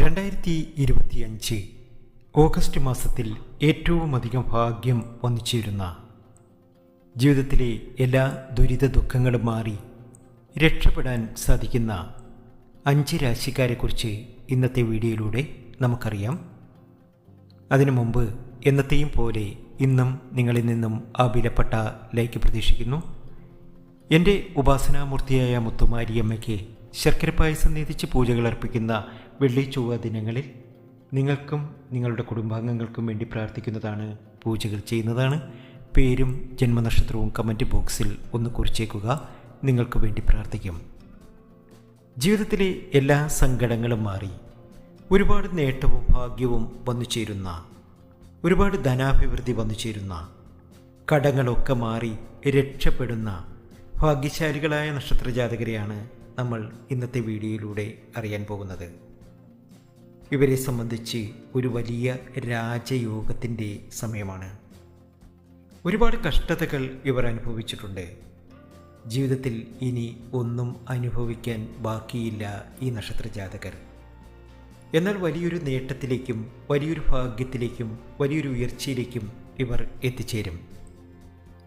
രണ്ടായിരത്തി ഇരുപത്തിയഞ്ച് ഓഗസ്റ്റ് മാസത്തിൽ ഏറ്റവും അധികം ഭാഗ്യം വന്നുചേരുന്ന ജീവിതത്തിലെ എല്ലാ ദുരിത ദുഃഖങ്ങളും മാറി രക്ഷപ്പെടാൻ സാധിക്കുന്ന അഞ്ച് രാശിക്കാരെക്കുറിച്ച് ഇന്നത്തെ വീഡിയോയിലൂടെ നമുക്കറിയാം. അതിനു മുമ്പ് എന്നത്തെയും പോലെ ഇന്നും നിങ്ങളിൽ നിന്നും ആ വിലപ്പെട്ട ലൈക്ക് പ്രതീക്ഷിക്കുന്നു. എന്റെ ഉപാസനാമൂർത്തിയായ മുത്തുമാരിയമ്മയ്ക്ക് ശർക്കര പായസം നീതിച്ച് പൂജകൾ അർപ്പിക്കുന്ന വെള്ളി ചൊവ്വ ദിനങ്ങളിൽ നിങ്ങൾക്കും നിങ്ങളുടെ കുടുംബാംഗങ്ങൾക്കും വേണ്ടി പ്രാർത്ഥിക്കുന്നതാണ് പൂജകൾ ചെയ്യുന്നതാണ്. പേരും ജന്മനക്ഷത്രവും കമന്റ് ബോക്സിൽ ഒന്ന് കുറിച്ചേക്കുക. നിങ്ങൾക്ക് വേണ്ടി പ്രാർത്ഥിക്കും. ജീവിതത്തിലെ എല്ലാ സങ്കടങ്ങളും മാറി. ഒരുപാട് നേട്ടവും ഭാഗ്യവും വന്നു ചേരുന്ന ഒരുപാട് ധനാഭിവൃദ്ധി വന്നു ചേരുന്ന കടങ്ങളൊക്കെ മാറി രക്ഷപ്പെടുന്ന ഭാഗ്യശാലികളായ നക്ഷത്രജാതകരെയാണ് നമ്മൾ ഇന്നത്തെ വീഡിയോയിലൂടെ അറിയാൻ പോകുന്നത്. ഇവരെ സംബന്ധിച്ച് ഒരു വലിയ രാജയോഗത്തിന്റെ സമയമാണ്. ഒരുപാട് കഷ്ടതകൾ ഇവർ അനുഭവിച്ചിട്ടുണ്ട്. ജീവിതത്തിൽ ഇനി ഒന്നും അനുഭവിക്കാൻ ബാക്കിയില്ല ഈ നക്ഷത്രജാതകർ. എന്നാൽ വലിയൊരു നേട്ടത്തിലേക്കും വലിയൊരു ഭാഗ്യത്തിലേക്കും വലിയൊരു ഉയർച്ചയിലേക്കും ഇവർ എത്തിച്ചേരും.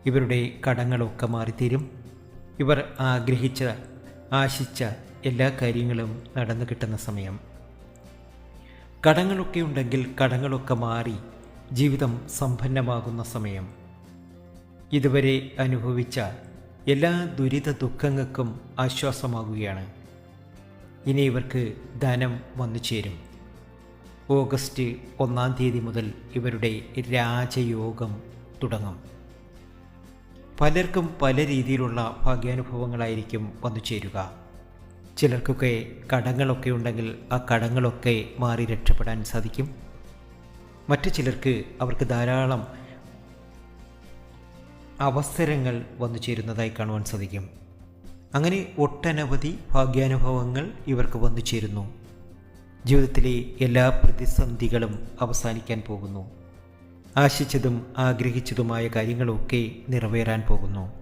ഇവരുടെ കടങ്ങളൊക്കെ മാറിത്തീരും. ഇവർ ആഗ്രഹിച്ച ആശിച്ച എല്ലാ കാര്യങ്ങളും നടന്നു കിട്ടുന്ന സമയം. കടങ്ങളൊക്കെ ഉണ്ടെങ്കിൽ കടങ്ങളൊക്കെ മാറി ജീവിതം സമ്പന്നമാകുന്ന സമയം. ഇതുവരെ അനുഭവിച്ച എല്ലാ ദുരിത ദുഃഖങ്ങൾക്കും ആശ്വാസമാകുകയാണ്. ഇനി ഇവർക്ക് ധനം വന്നു ചേരും. ഓഗസ്റ്റ് ഒന്നാം തീയതി മുതൽ ഇവരുടെ രാജയോഗം തുടങ്ങും. പലർക്കും പല രീതിയിലുള്ള ഭാഗ്യാനുഭവങ്ങളായിരിക്കും വന്നു ചേരുക. ചിലർക്കൊക്കെ കടങ്ങളൊക്കെ ഉണ്ടെങ്കിൽ ആ കടങ്ങളൊക്കെ മാറി രക്ഷപ്പെടാൻ സാധിക്കും. മറ്റു ചിലർക്ക് അവർക്ക് ധാരാളം അവസരങ്ങൾ വന്നു ചേരുന്നതായി കാണുവാൻ സാധിക്കും. അങ്ങനെ ഒട്ടനവധി ഭാഗ്യാനുഭവങ്ങൾ ഇവർക്ക് വന്നു ചേരുന്നു. ജീവിതത്തിലെ എല്ലാ പ്രതിസന്ധികളും അവസാനിക്കാൻ പോകുന്നു. ആശിച്ചതും ആഗ്രഹിച്ചതുമായ കാര്യങ്ങളൊക്കെ നിറവേറാൻ പോകുന്നു.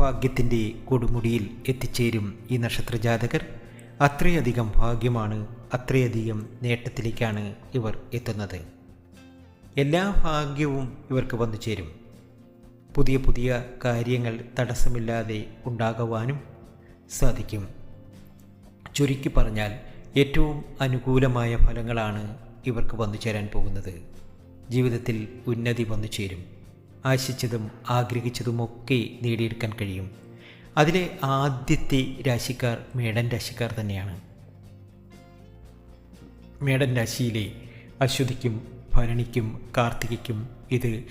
ഭാഗ്യത്തിന്റെ കൊടുമുടിയിൽ എത്തിച്ചേരും ഈ നക്ഷത്രജാതകർ. അത്രയധികം ഭാഗ്യമാണ് അത്രയധികം നേട്ടത്തിലേക്കാണ് ഇവർ എത്തുന്നത്. എല്ലാ ഭാഗ്യവും ഇവർക്ക് വന്നു ചേരും. പുതിയ പുതിയ കാര്യങ്ങൾ തടസ്സമില്ലാതെ ഉണ്ടാകുവാനും സാധിക്കും. ചുരുക്കി പറഞ്ഞാൽ ഏറ്റവും അനുകൂലമായ ഫലങ്ങളാണ് ഇവർക്ക് വന്നു ചേരാൻ പോകുന്നത്. ജീവിതത്തിൽ ഉന്നതി വന്നു ചേരും. ആശിച്ചതും ആഗ്രഹിച്ചതുമൊക്കെ നേടിയെടുക്കാൻ കഴിയും. അതിലെ ആദ്യത്തെ രാശിക്കാർ മേടൻ രാശിക്കാർ തന്നെയാണ്. മേടൻ രാശിയിലെ അശ്വതിക്കും ഭരണിക്കും കാർത്തികയ്ക്കും ഇത്